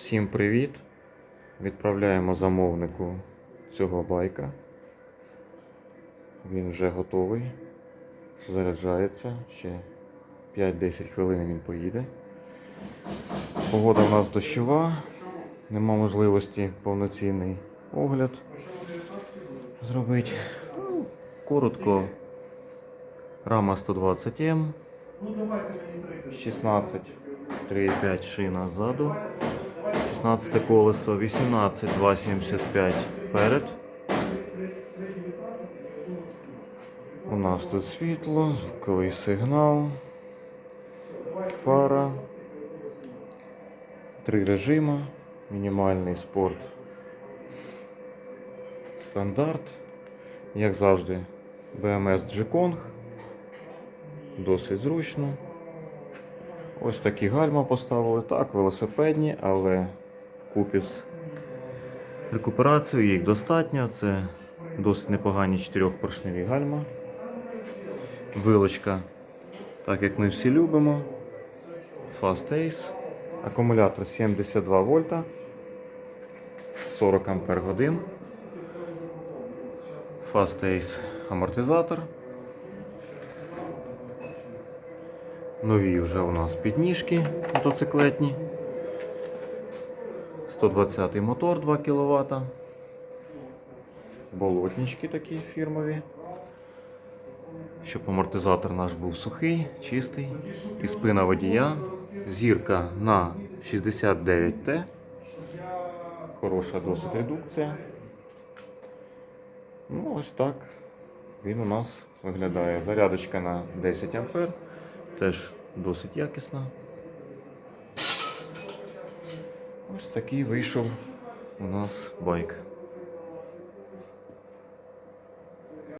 Всім привіт! Відправляємо замовнику цього байка. Він вже готовий. Заряджається. Ще 5-10 хвилин він поїде. Погода у нас дощова. Нема можливості повноцінний огляд зробити. Ну, Коротко. Рама 120М. 16 3,5 шина ззаду. 16 колесо, 18 2,75 перед. У нас тут світло, звуковий сигнал, фара, три режима, мінімальний спорт, стандарт, як завжди, BMS G-Kong, досить зручно. Ось такі гальма поставили. Так, велосипедні, але вкупі з рекуперацією їх достатньо. Це досить непогані чотирьохпоршневі гальма. Вилочка, так як ми всі любимо. Fast Ace. Акумулятор 72 вольта. 40 ампер годин. Fast Ace амортизатор. Нові вже у нас підніжки мотоциклетні. 120 мотор 2 кВт. Болотнички такі фірмові. Щоб амортизатор наш був сухий, чистий. І спина водія. Зірка на 69Т. Хороша досить редукція. Ну, ось так він у нас виглядає. Зарядочка на 10 А. Теж досить якісна. Ось такий вийшов у нас байк.